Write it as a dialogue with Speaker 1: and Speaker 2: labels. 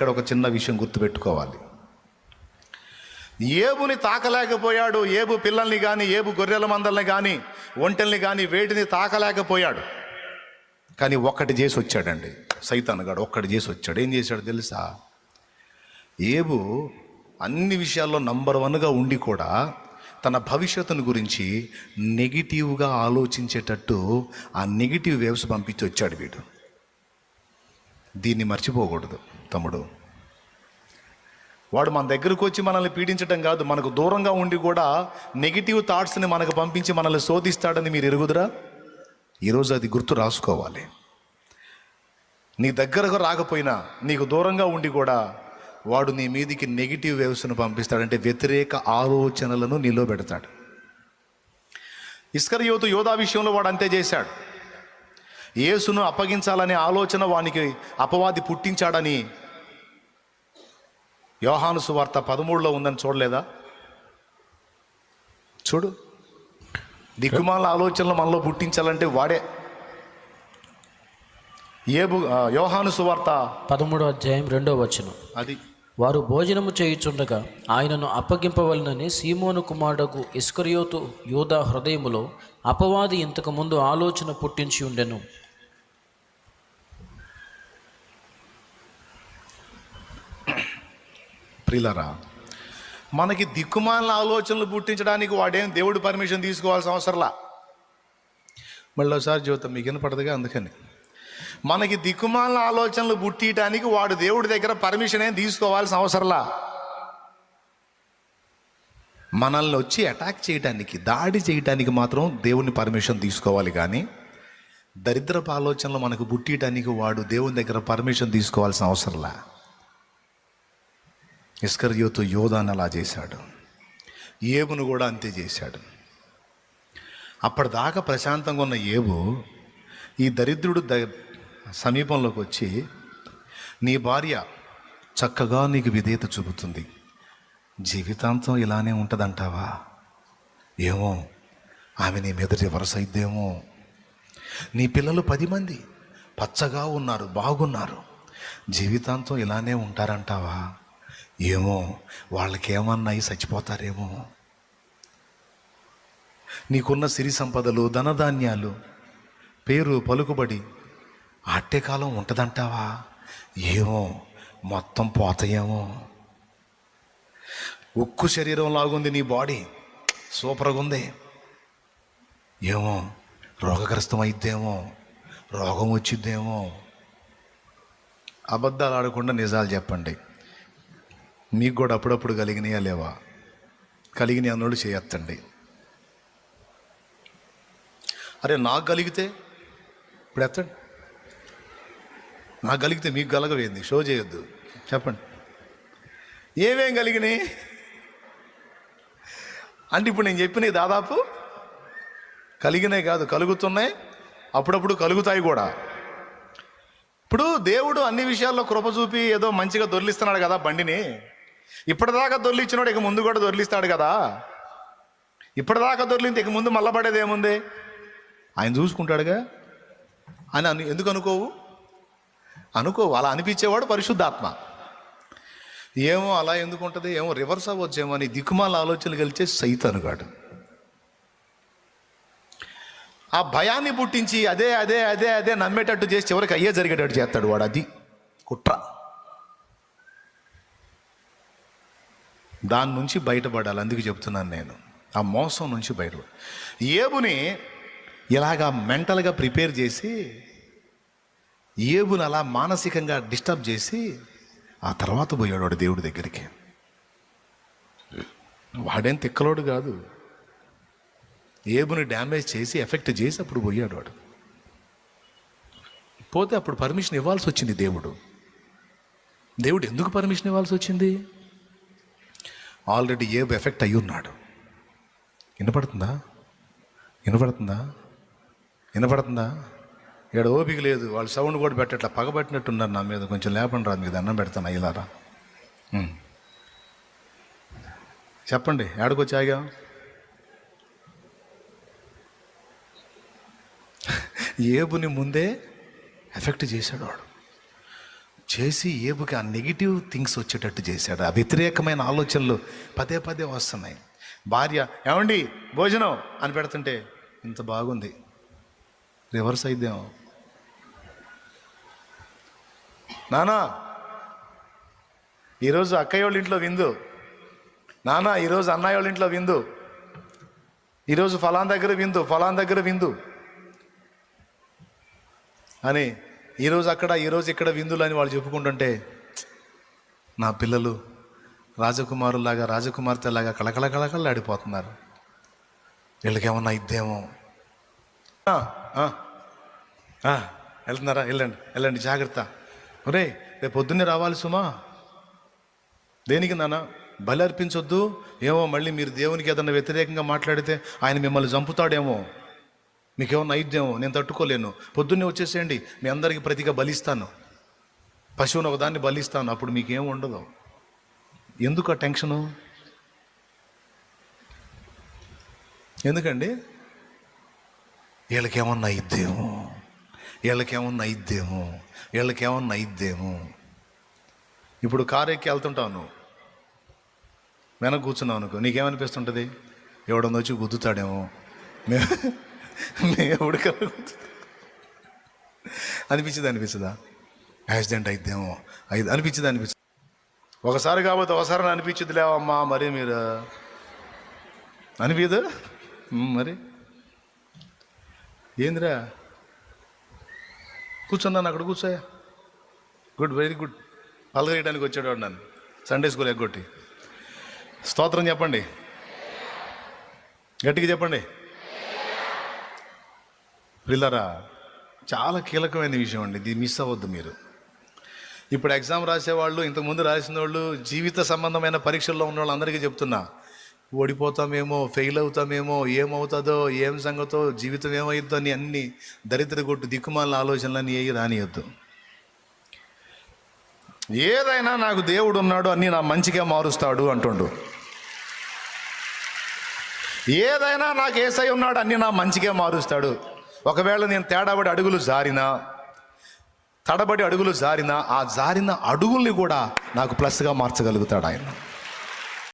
Speaker 1: ఇక్కడ ఒక చిన్న విషయం గుర్తుపెట్టుకోవాలి. ఏబుని తాకలేకపోయాడు ఏబు పిల్లల్ని కానీ ఏబు గొర్రెల మందల్ని కానీ ఒంటెల్ని కానీ వేటిని తాకలేకపోయాడు. కానీ ఒక్కటి చేసి వచ్చాడండి. సైతాన్ గాడు ఒక్కటి చేసి వచ్చాడు. ఏం చేశాడు తెలుసా? ఏబు అన్ని విషయాల్లో నంబర్ వన్గా ఉండి కూడా తన భవిష్యత్తును గురించి నెగిటివ్గా ఆలోచించేటట్టు ఆ నెగిటివ్ వేవ్స్ పంపించి వచ్చాడు వీడు. దీన్ని మర్చిపోకూడదు తమ్ముడు. వాడు మన దగ్గరకు వచ్చి మనల్ని పీడించడం కాదు మనకు దూరంగా ఉండి కూడా నెగిటివ్ థాట్స్ని మనకు పంపించి మనల్ని శోధిస్తాడని మీరు ఎరుగుదరా? ఈరోజు అది గుర్తు రాసుకోవాలి. నీ దగ్గరకు రాకపోయినా నీకు దూరంగా ఉండి కూడా వాడు నీ మీదికి నెగిటివ్ వేవ్స్ను పంపిస్తాడంటే వ్యతిరేక ఆలోచనలను నిలో పెడతాడు. యువత యోధా విషయంలో వాడు అంతే చేశాడు. యేసును అప్పగించాలనే ఆలోచన వానికి అపవాది పుట్టించాడని యోహాను సువార్త పదమూడులో ఉందని చూడలేదా? చూడు. దిక్కుమాల ఆలోచనలు మనలో పుట్టించాలంటే వాడే. ఏ బు ఆ, యోహాను సువార్త
Speaker 2: పదమూడో అధ్యాయం రెండో వచనం.
Speaker 1: అది.
Speaker 2: వారు భోజనము చేయుచుండగా ఆయనను అప్పగింపవలనని సీమోను కుమారుడకు ఇస్కరియోతు యోధ హృదయములో అపవాది ఇంతకుముందు ఆలోచన పుట్టించి ఉండెను.
Speaker 1: ప్రిలరా మనకి దిక్కుమాలిన ఆలోచనలు పుట్టించడానికి వాడేం దేవుడు పర్మిషన్ తీసుకోవాల్సిన అవసరంలా? మళ్ళీ ఒకసారి జీవితం మీకు వినపడదుగా అందుకని. మనకి దిక్కుమాలిన ఆలోచనలు పుట్టియటానికి వాడు దేవుడి దగ్గర పర్మిషన్ ఏం తీసుకోవాల్సిన అవసరంలా? మనల్ని వచ్చి అటాక్ చేయడానికి దాడి చేయడానికి మాత్రం దేవుని పర్మిషన్ తీసుకోవాలి కానీ దరిద్రపు ఆలోచనలు మనకు పుట్టియటానికి వాడు దేవుని దగ్గర పర్మిషన్ తీసుకోవాల్సిన అవసరంలా? ఇస్కర్యోతు యోధాన్ని అలా చేశాడు. ఏబును కూడా అంతే చేశాడు. అప్పటిదాకా ప్రశాంతంగా ఉన్న ఏబు ఈ దరిద్రుడు ద సమీపంలోకి వచ్చి నీ భార్య చక్కగా నీకు విధేయత చూపుతుంది. జీవితాంతం ఇలానే ఉంటుందంటావా? ఏమో ఆమె నీ మీదటి వరుస అయిద్దేమో నీ పిల్లలు పది మంది పచ్చగా ఉన్నారు బాగున్నారు. జీవితాంతం ఇలానే ఉంటారంటావా? ఏమో వాళ్ళకేమన్నాయి చచ్చిపోతారేమో. నీకున్న సిరి సంపదలు ధనధాన్యాలు పేరు పలుకుబడి ఆట్టేకాలం ఉంటుందంటావా? ఏమో మొత్తం పోతాయేమో. ఉక్కు శరీరం లాగుంది నీ బాడీ. సూపర్గా ఉంది. ఏమో రోగగ్రస్తం అయిద్దేమో రోగం వచ్చిద్దేమో అబద్ధాలు ఆడకుండా నిజాలు చెప్పండి. మీకు కూడా అప్పుడప్పుడు కలిగినాయా లేవా? కలిగిన అన్నోళ్ళు చేయొత్తండి. అరే నాకు కలిగితే? ఇప్పుడు ఎత్తండి. నాకు కలిగితే మీకు కలగవేంది షో చేయొద్దు. చెప్పండి. ఏమేం కలిగినాయి? అంటే ఇప్పుడు నేను చెప్పినవి దాదాపు కలిగినాయి కాదు కలుగుతున్నాయి. అప్పుడప్పుడు కలుగుతాయి కూడా. ఇప్పుడు దేవుడు అన్ని విషయాల్లో కృప చూపి ఏదో మంచిగా దొర్లిస్తున్నాడు కదా బండిని. ఇప్పటిదాకా దొర్లిచ్చినాడు ఇక ముందు కూడా దొర్లిస్తాడు కదా. ఇప్పటిదాకా దొర్లింది ఇక ముందు మళ్ళబడేది ఏముంది? ఆయన చూసుకుంటాడుగా. అని అను ఎందుకు అనుకోవు? అనుకోవు అలా అనిపించేవాడు పరిశుద్ధాత్మ. ఏమో అలా ఎందుకు ఉంటుంది ఏమో రివర్స్ అవ్వచ్చేమో అని దిక్కుమాల ఆలోచనలు కలిచే సైతానుగాడు ఆ భయాన్ని పుట్టించి అదే అదే అదే అదే నమ్మేటట్టు చేసి చివరికి అయ్యే జరిగేటట్టు చేస్తాడు వాడు అది. కుట్ర. దాని నుంచి బయటపడాలి అందుకు చెప్తున్నాను నేను. ఆ మోసం నుంచి బయటపడాలి. ఏబుని ఇలాగా మెంటల్గా ప్రిపేర్ చేసి ఏబుని అలా మానసికంగా డిస్టర్బ్ చేసి ఆ తర్వాత పోయాడు వాడు దేవుడి దగ్గరికి. వాడేం తిక్కలోడు కాదు. ఏబుని డ్యామేజ్ చేసి ఎఫెక్ట్ చేసి అప్పుడు పోయాడు వాడు. పోతే అప్పుడు పర్మిషన్ ఇవ్వాల్సి వచ్చింది దేవుడు. దేవుడు ఎందుకు పర్మిషన్ ఇవ్వాల్సి వచ్చింది? ఆల్రెడీ ఏబు ఎఫెక్ట్ అయి ఉన్నాడు. వినపడుతుందా? వినపడుతుందా? వినపడుతుందా? ఇక్కడ ఓపిక లేదు. వాళ్ళు సౌండ్ కూడా పెట్టట్లా పగబట్టినట్టున్నారు నా మీద. కొంచెం లేపండి రా మీకు దండం పెడతాను అయ్యలారా. చెప్పండి ఏడకొచ్చి ఆగా ఏబుని ముందే ఎఫెక్ట్ చేశాడు వాడు. చేసి ఏబుకి ఆ నెగిటివ్ థింగ్స్ వచ్చేటట్టు చేశాడు. ఆ వ్యతిరేకమైన ఆలోచనలు పదే పదే వస్తున్నాయి. భార్య ఏమండి భోజనం అని పెడుతుంటే ఇంత బాగుంది. రివర్స్ అయిద్దాం. నానా ఈరోజు అక్కయ్య వాళ్ళ ఇంట్లో విందు. నానా ఈరోజు అన్నయ్య వాళ్ళ ఇంట్లో విందు. ఈరోజు ఫలాన్ దగ్గర విందు ఫలాన్ దగ్గర విందు. అని ఈరోజు అక్కడ ఈరోజు ఇక్కడ విందులు అని వాళ్ళు చెప్పుకుంటుంటే నా పిల్లలు రాజకుమారులాగా రాజకుమార్తెలాగా కళకళ కళకళలాడిపోతున్నారు వీళ్ళకేమన్నా ఇద్దేమో. వెళ్తున్నారా? వెళ్ళండి వెళ్ళండి జాగ్రత్త. ఒరే రేపు పొద్దున్నే రావాలి సుమా. దేనికి నాన్న? బలి అర్పించొద్దు? ఏమో మళ్ళీ మీరు దేవునికి ఏదన్నా వ్యతిరేకంగా మాట్లాడితే ఆయన మిమ్మల్ని చంపుతాడేమో. మీకేమన్నా అయిద్దేమో నేను తట్టుకోలేను. పొద్దున్నే వచ్చేసేయండి. మీ అందరికీ ప్రతిగా బలిస్తాను. పశువును ఒకదాన్ని బలిస్తాను. అప్పుడు మీకేం ఉండదు. ఎందుకు ఆ టెన్షను? ఎందుకండి? వీళ్ళకేమన్నా అయిద్దేమో వీళ్ళకేమన్నా అయిద్దేమో వీళ్ళకేమన్నా అయిద్దేమో ఇప్పుడు కారు ఎక్కి వెళ్తుంటావు నువ్వు. వెనక కూర్చున్నావు అనుకో నీకేమనిపిస్తుంటుంది? ఎవడన్నా వచ్చి గుద్దుతాడేమో. మే మే ఎవడు అనిపించింది అనిపిస్తుందా యాక్సిడెంట్ అయిద్దేమో. అయి అనిపించింది అనిపిస్తుంది ఒకసారి కాబట్టి ఒకసారి అనిపించింది లేవమ్మా మరి మీరు? అనిపించదు మరి? ఏందిరా? కూర్చున్నాను అక్కడ కూర్చోయా. Good very good. పలగేయడానికి వచ్చాడు నన్ను. సండే స్కూల్ ఎగ్గొట్టి. స్తోత్రం చెప్పండి. గట్టిగా చెప్పండి. పిల్లరా చాలా కీలకమైన విషయం అండి. ఇది మిస్ అవ్వద్దు మీరు. ఇప్పుడు ఎగ్జామ్ రాసేవాళ్ళు ఇంతకుముందు రాసిన వాళ్ళు జీవిత సంబంధమైన పరీక్షల్లో ఉన్న వాళ్ళందరికీ చెప్తున్నా. ఓడిపోతామేమో ఫెయిల్ అవుతామేమో ఏమవుతుందో ఏం సంగతో జీవితం ఏమవుతుందో అని అన్ని దరిద్ర కొట్టు దిక్కుమాలిన ఆలోచనలన్నీ ఏ రానియద్దు. ఏదైనా నాకు దేవుడు ఉన్నాడు అన్ని నా మంచిగా మారుస్తాడు అంటుండు. ఏదైనా నాకు ఏసై ఉన్నాడు అన్ని నా మంచిగా మారుస్తాడు. ఒకవేళ నేను తేడాబడి అడుగులు జారినా తడబడి అడుగులు జారినా ఆ జారిన అడుగుల్ని కూడా నాకు ప్లస్గా మార్చగలుగుతాడు ఆయన.